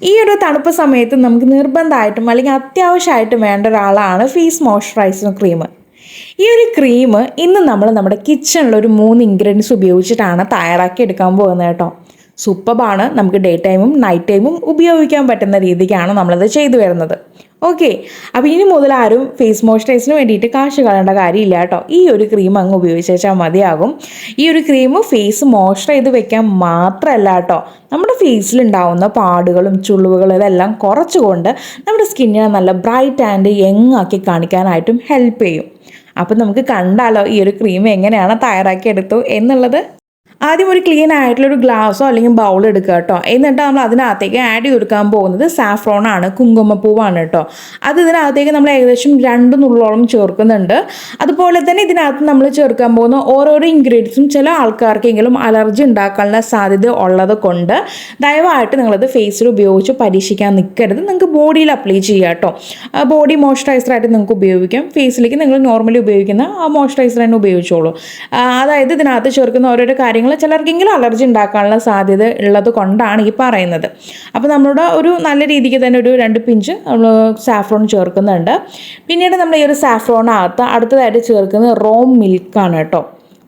ഈ ഒരു തണുപ്പ് സമയത്ത് നമുക്ക് നിർബന്ധമായിട്ടും അല്ലെങ്കിൽ അത്യാവശ്യമായിട്ടും വേണ്ട ഒരാളാണ് ഫേസ് മോയ്സ്ചറൈസർ ക്രീം ഈ ഒരു ക്രീം ഇന്ന് നമ്മൾ നമ്മുടെ കിച്ചണിൽ ഒരു മൂന്ന് ഇൻഗ്രീഡിയൻസ് ഉപയോഗിച്ചിട്ടാണ് തയ്യാറാക്കി എടുക്കാൻ പോകുന്നത് കേട്ടോ. സൂപ്പറാണ് നമുക്ക് ഡേ ടൈമും നൈറ്റ് ടൈമും ഉപയോഗിക്കാൻ പറ്റുന്ന രീതിക്കാണ് നമ്മളത് ചെയ്തു വരുന്നത്. ഓക്കെ അപ്പോൾ ഇനി മുതൽ ആരും ഫേസ് മോയ്സ്ചറൈസിന് വേണ്ടിയിട്ട് കാശ് കളയേണ്ട കാര്യമില്ല കേട്ടോ. ഈ ഒരു ക്രീം അങ്ങ് ഉപയോഗിച്ചാൽ മതിയാകും. ഈ ഒരു ക്രീം ഫേസ് മോയ്സ്ചർ ചെയ്ത് വെക്കാൻ മാത്രമല്ല കേട്ടോ. നമ്മുടെ ഫേസിലുണ്ടാവുന്ന പാടുകളും ചുളിവുകളും ഇതെല്ലാം കുറച്ചുകൊണ്ട് നമ്മുടെ സ്കിന്നിനെ നല്ല ബ്രൈറ്റ് ആൻഡ് യങ് ആക്കി കാണിക്കാനായിട്ടും ഹെൽപ്പ് ചെയ്യും. അപ്പം നമുക്ക് കണ്ടാലോ ഈ ഒരു ക്രീം എങ്ങനെയാണ് തയ്യാറാക്കിയെടുത്തു എന്നുള്ളത്? ആദ്യം ഒരു ക്ലീൻ ആയിട്ടുള്ള ഒരു ഗ്ലാസ്സോ അല്ലെങ്കിൽ ബൗൾ എടുക്കുക കേട്ടോ എന്നിട്ട് നമ്മൾ അതിനകത്തേക്ക് ആഡ് ചെയ്ത് കൊടുക്കാൻ പോകുന്നത് സാഫ്രോൺ ആണ് കുങ്കുമപ്പൂവാണ് കേട്ടോ അത് ഇതിനകത്തേക്ക് നമ്മൾ ഏകദേശം രണ്ട് നുള്ളോളം ചേർക്കുന്നുണ്ട്. അതുപോലെ തന്നെ ഇതിനകത്ത് നമ്മൾ ചേർക്കാൻ പോകുന്ന ഓരോരോ ഇൻഗ്രീഡിയൻസും ചില ആൾക്കാർക്കെങ്കിലും അലർജി ഉണ്ടാക്കാനുള്ള സാധ്യത ഉള്ളത് കൊണ്ട് ദയവായിട്ട് നിങ്ങളത് ഫേസിൽ ഉപയോഗിച്ച് പരീക്ഷിക്കാൻ നിൽക്കരുത്. നിങ്ങൾക്ക് ബോഡിയിൽ അപ്ലൈ ചെയ്യുക കേട്ടോ ബോഡി മോയ്സ്ചറൈസറായിട്ട് നിങ്ങൾക്ക് ഉപയോഗിക്കാം. ഫേസിലേക്ക് നിങ്ങൾ നോർമലി ഉപയോഗിക്കുന്ന ആ മോയ്സ്ചറൈസർ തന്നെ ഉപയോഗിച്ചോളൂ. അതായത് ഇതിനകത്ത് ചേർക്കുന്ന ഓരോരോ കാര്യങ്ങൾ ചിലർക്കെങ്കിലും അലർജി ഉണ്ടാക്കാനുള്ള സാധ്യത ഉള്ളത് കൊണ്ടാണ് ഈ പറയുന്നത്. അപ്പോൾ നമ്മളുടെ ഒരു നല്ല രീതിക്ക് തന്നെ ഒരു രണ്ട് പിഞ്ച് നമ്മൾ സാഫ്രോൺ ചേർക്കുന്നുണ്ട്. പിന്നീട് നമ്മൾ ഈ ഒരു സാഫ്രോണിനകത്ത് അടുത്തതായിട്ട് ചേർക്കുന്നത് റോം മിൽക്കാണ് കേട്ടോ.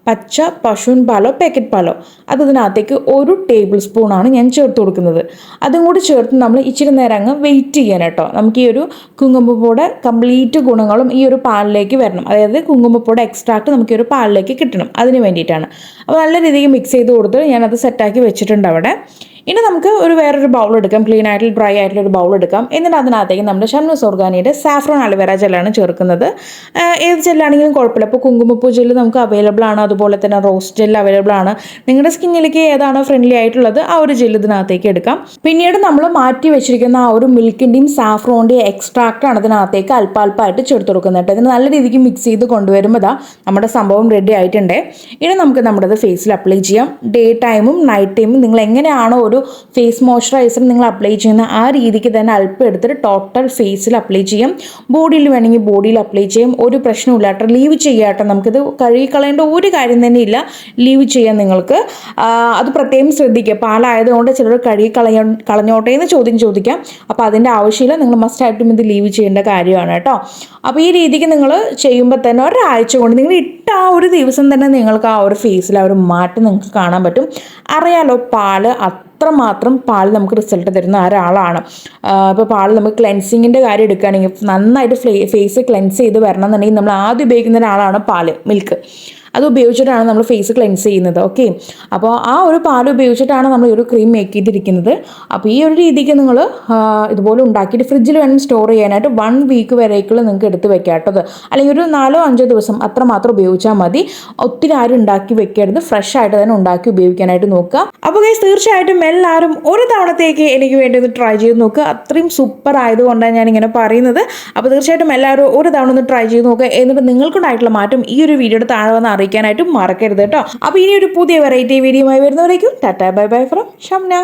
പച്ച പശുവിൻ പാലോ പാക്കറ്റ് പാലോ അത് ഇതിനകത്തേക്ക് ഒരു ടേബിൾ സ്പൂണാണ് ഞാൻ ചേർത്ത് കൊടുക്കുന്നത്. അതും കൂടി ചേർത്ത് നമ്മൾ ഇച്ചിരി നേരം അങ്ങ് വെയിറ്റ് ചെയ്യാൻ കേട്ടോ. നമുക്ക് ഈ ഒരു കുങ്കുമ്പൂടെ കംപ്ലീറ്റ് ഗുണങ്ങളും ഈ ഒരു പാലിലേക്ക് വരണം. അതായത് കുങ്കുമ്പൂടെ എക്സ്ട്രാക്ട് നമുക്ക് ഈ ഒരു പാലിലേക്ക് കിട്ടണം. അതിന് വേണ്ടിയിട്ടാണ്. അപ്പോൾ നല്ല രീതിക്ക് മിക്സ് ചെയ്ത് കൊടുത്ത് ഞാനത് സെറ്റാക്കി വെച്ചിട്ടുണ്ട് അവിടെ. ഇനി നമുക്ക് ഒരു വേറൊരു ബൗൾ എടുക്കാം. ക്ലീൻ ആയിട്ടുള്ള ഡ്രൈ ആയിട്ടുള്ള ഒരു ബൗൾ എടുക്കാം. എന്നിട്ട് അതിനകത്തേക്ക് നമ്മുടെ ഷംനസ് ഓർഗാനിയുടെ സാഫ്രോൺ അലവേറ ജെല്ലാണ് ചേർക്കുന്നത്. ഏത് ജെല്ലാണെങ്കിലും കുഴപ്പമില്ല. ഇപ്പോൾ കുങ്കുമപ്പൂ ജെല്ല് നമുക്ക് അവൈലബിൾ ആണ്. അതുപോലെ തന്നെ റോസ് ജെല്ല് അവൈലബിൾ ആണ്. നിങ്ങളുടെ സ്കിന്നിലേക്ക് ഏതാണോ ഫ്രണ്ട്ലി ആയിട്ടുള്ളത് ആ ഒരു ജെല്ല് ഇതിനകത്തേക്ക് എടുക്കാം. പിന്നീട് നമ്മൾ മാറ്റി വെച്ചിരിക്കുന്ന ആ ഒരു മിൽക്കിന്റെയും സാഫ്രോണിന്റെയും എക്സ്ട്രാക്റ്റ് ആണ് ഇതിനകത്തേക്ക് അല്പാൽപ്പായിട്ട് ചേർത്ത് കൊടുക്കുന്നത് ഇതിന് നല്ല രീതിക്ക് മിക്സ് ചെയ്ത് കൊണ്ടുവരുമ്പോൾ നമ്മുടെ സംഭവം റെഡി ആയിട്ടുണ്ട്. ഇനി നമുക്ക് നമ്മുടെ ഫേസിൽ അപ്ലൈ ചെയ്യാം. ഡേ ടൈമും നൈറ്റ് ടൈമും നിങ്ങൾ എങ്ങനെയാണോ ഒരു ഫേസ് മോയ്സ്ചറൈസർ നിങ്ങൾ അപ്ലൈ ചെയ്യുന്ന ആ രീതിക്ക് തന്നെ അല്പം എടുത്തിട്ട് ടോട്ടൽ ഫേസിൽ അപ്ലൈ ചെയ്യാം. ബോഡിയിൽ വേണമെങ്കിൽ ബോഡിയിൽ അപ്ലൈ ചെയ്യാം. ഒരു പ്രശ്നമില്ല കേട്ടോ. ലീവ് ചെയ്യാട്ടോ നമുക്കിത് കഴുകിക്കളയേണ്ട ഒരു കാര്യം തന്നെ ഇല്ല. ലീവ് ചെയ്യാൻ നിങ്ങൾക്ക്. അത് പ്രത്യേകം ശ്രദ്ധിക്കുക. പാലായതുകൊണ്ട് ചിലർ കഴുകി കളയ കളഞ്ഞോട്ടെ എന്ന് ചോദ്യം ചോദിക്കാം. അപ്പോൾ അതിന്റെ ആവശ്യമില്ല. നിങ്ങൾ മസ്റ്റായിട്ടും ഇത് ലീവ് ചെയ്യേണ്ട കാര്യമാണ് കേട്ടോ. അപ്പോൾ ഈ രീതിക്ക് നിങ്ങൾ ചെയ്യുമ്പോൾ തന്നെ ഒരാഴ്ച കൊണ്ട് നിങ്ങൾ ഇട്ട ആ ഒരു ദിവസം തന്നെ നിങ്ങൾക്ക് ആ ഒരു ഫേസിൽ ആ ഒരു മാറ്റം നിങ്ങൾക്ക് കാണാൻ പറ്റും. അറിയാലോ പാൽ അത്രമാത്രം പാൽ നമുക്ക് റിസൾട്ട് തരുന്ന ഒരാളാണ്. ഇപ്പോൾ പാൽ നമുക്ക് ക്ലെൻസിങ്ങിന്റെ കാര്യം എടുക്കുകയാണെങ്കിൽ നന്നായിട്ട് ഫേസ് ക്ലെൻസ് ചെയ്ത് വരണം എന്നുണ്ടെങ്കിൽ നമ്മൾ ആദ്യം ഉപയോഗിക്കുന്ന ഒരാളാണ് പാൽ മിൽക്ക്. അത് ഉപയോഗിച്ചിട്ടാണ് നമ്മൾ ഫേസ് ക്ലെൻസ് ചെയ്യുന്നത് ഓക്കെ അപ്പോൾ ആ ഒരു പാൽ ഉപയോഗിച്ചിട്ടാണ് നമ്മൾ ഈ ഒരു ക്രീം മേക്ക് ചെയ്തിരിക്കുന്നത്. അപ്പോൾ ഈ ഒരു രീതിക്ക് നിങ്ങൾ ഇതുപോലെ ഉണ്ടാക്കിയിട്ട് ഫ്രിഡ്ജിൽ വേണം സ്റ്റോർ ചെയ്യാനായിട്ട് വൺ വീക്ക് വരേക്കുള്ള നിങ്ങൾക്ക് എടുത്ത് വെക്കാം കേട്ടത് അല്ലെങ്കിൽ ഒരു നാലോ അഞ്ചോ ദിവസം അത്ര മാത്രം ഉപയോഗിച്ചാൽ മതി. ഒത്തിരി ആരും ഉണ്ടാക്കി വെക്കരുത്. ഫ്രഷ് ആയിട്ട് തന്നെ ഉണ്ടാക്കി ഉപയോഗിക്കാനായിട്ട് നോക്കുക. അപ്പോൾ ഗൈസ് തീർച്ചയായിട്ടും എല്ലാവരും ഒരു തവണത്തേക്ക് എനിക്ക് വേണ്ടി ഒന്ന് ട്രൈ ചെയ്ത് നോക്കുക. അത്രയും സൂപ്പർ ആയതുകൊണ്ടാണ് ഞാൻ ഇങ്ങനെ പറയുന്നത്. അപ്പോൾ തീർച്ചയായിട്ടും എല്ലാവരും ഒരു തവണ ഒന്ന് ട്രൈ ചെയ്ത് നോക്കുക. എന്നിട്ട് നിങ്ങൾക്കുണ്ടായിട്ടുള്ള മാറ്റം ഈ ഒരു വീഡിയോയുടെ താഴെ വന്ന് അറിയിക്കാനായിട്ടും മറക്കരുത് കേട്ടോ. അപ്പോൾ ഇനി ഒരു പുതിയ വെറൈറ്റി വീഡിയോ ആയി വരുന്നവരേക്കും tata bye bye from Shamna.